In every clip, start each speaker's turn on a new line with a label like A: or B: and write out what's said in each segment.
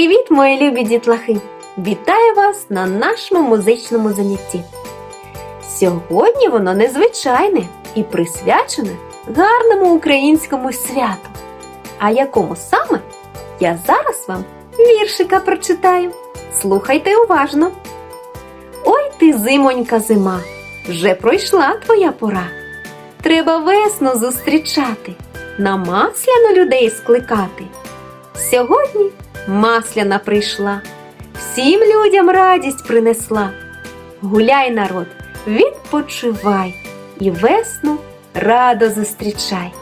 A: Привіт, мої любі дітлахи! Вітаю вас на нашому музичному занятті. Сьогодні воно незвичайне і присвячене гарному українському святу. А якому саме я зараз вам віршика прочитаю. Слухайте уважно. Ой ти, зимонька зима, вже пройшла твоя пора. Треба весну зустрічати, на масляну людей скликати. Сьогодні масляна прийшла, всім людям радість принесла. Гуляй, народ, відпочивай і весну радо зустрічай.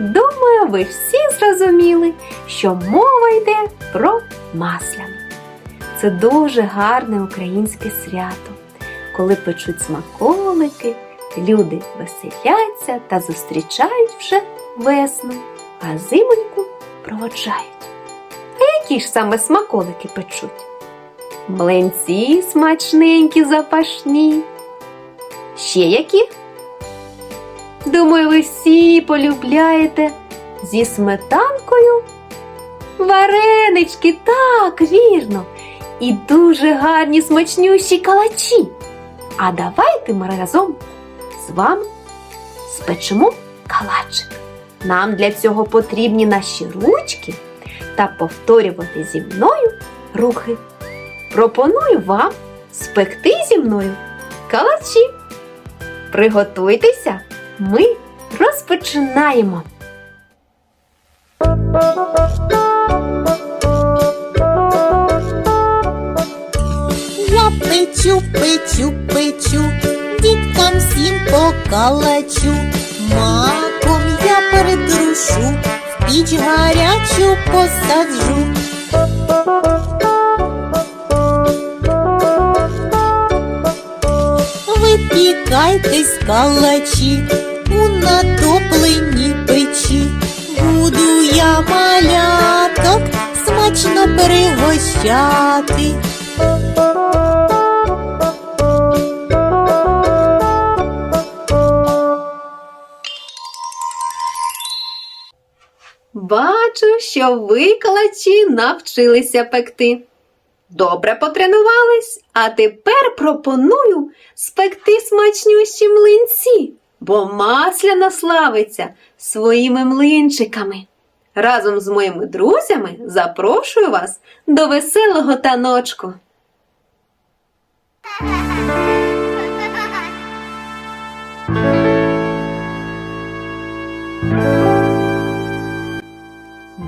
A: Думаю, ви всі зрозуміли, що мова йде про масляну. Це дуже гарне українське свято, коли печуть смаколики, люди веселяться та зустрічають вже весну, а зимоньку проводжають. А які ж саме смаколики печуть? Млинці смачненькі, запашні. Ще які? Думаю, ви всі полюбляєте зі сметанкою. Варенички, так, вірно, і дуже гарні смачнющі калачі. А давайте ми разом з вами спечемо калачик. Нам для цього потрібні наші ручки та повторювати зі мною рухи. Пропоную вам спекти зі мною калачі. Приготуйтеся, ми розпочинаємо.
B: Я печу, печу, печу, діткам всім покалачу, маком я передрушу, в піч гарячу посаджу. Випікайтесь калачі у натопленій печі. Буду я маляток смачно пригощати.
A: Бачу, що ви калачі навчилися пекти. Добре потренувались, а тепер пропоную спекти смачнющі млинці, бо масляна славиться своїми млинчиками. Разом з моїми друзями запрошую вас до веселого таночку.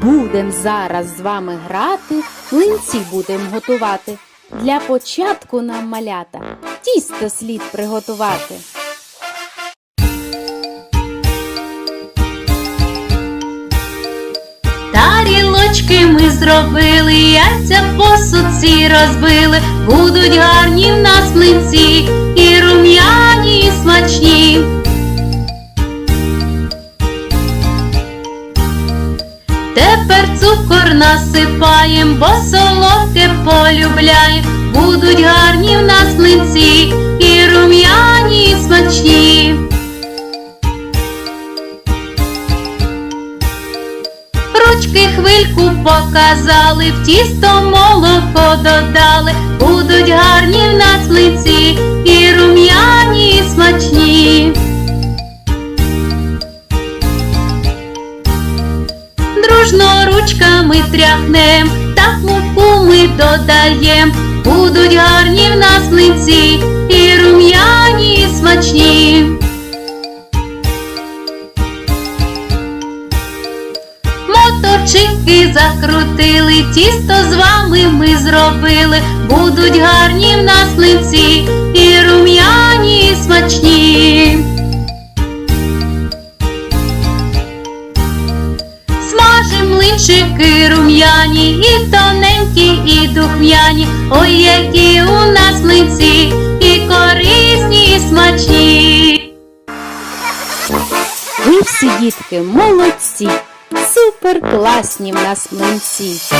C: Будем зараз з вами грати, млинці будем готувати. Для початку нам малята тісто слід приготувати.
D: Тарілочки ми зробили, яйця посудці розбили, будуть гарні в нас млинці, і рум'яні, і смачні. Тепер цукор насипаєм, бо солодке полюбляєм, будуть гарні в нас млинці, і рум'яні, і смачні. Ручки хвильку показали, в тісто молоко додали, будуть гарні в нас млинці, і рум'яні, і смачні. Дружно тряхнем, так муку ми додаєм, будуть гарні в нас млинці, і рум'яні, і смачні. Моточинки закрутили, тісто з вами ми зробили, будуть гарні в нас млинці, і рум'яні, і духмяні, ой, які у нас млинці, і корисні, і смачні.
C: Ви всі дітки молодці, супер класні в нас млинці.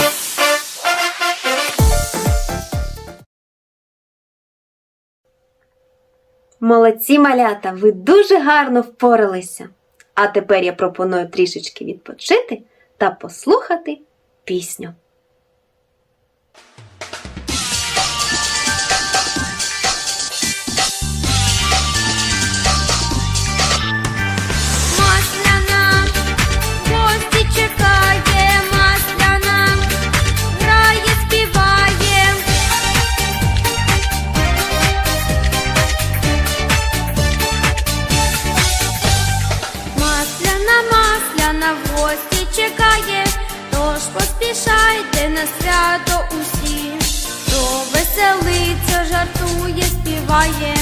A: Молодці малята, ви дуже гарно впоралися. А тепер я пропоную трішечки відпочити та послухати пісню.
E: Масляна, в гості чекає, тож поспішайте на свято веселиться, жартує, співає,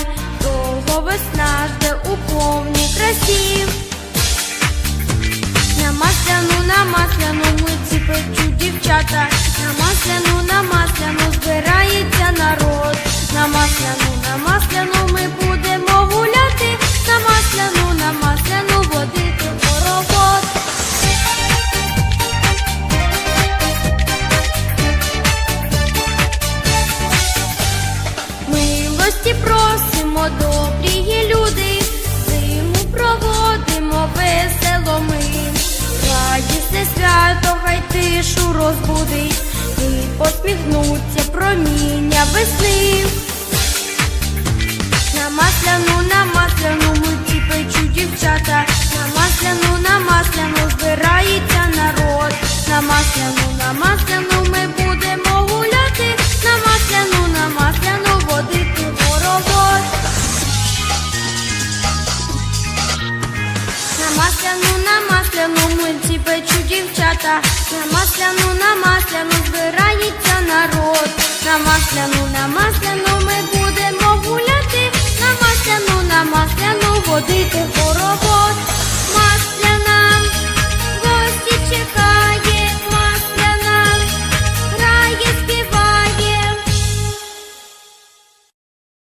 E: довго весна жде у повній красі. На масляну, на масляну митці тишу розбудить, і посміхнуться проміння весни. На масляну, на масляну миті печуть дівчата, на масляну, на масляну збирається народ. На масляну, на масляну масляну митці печуть дівчата, на масляну, на масляну збирається народ. На масляну, на масляну ми будемо гуляти, на масляну, на масляну водити.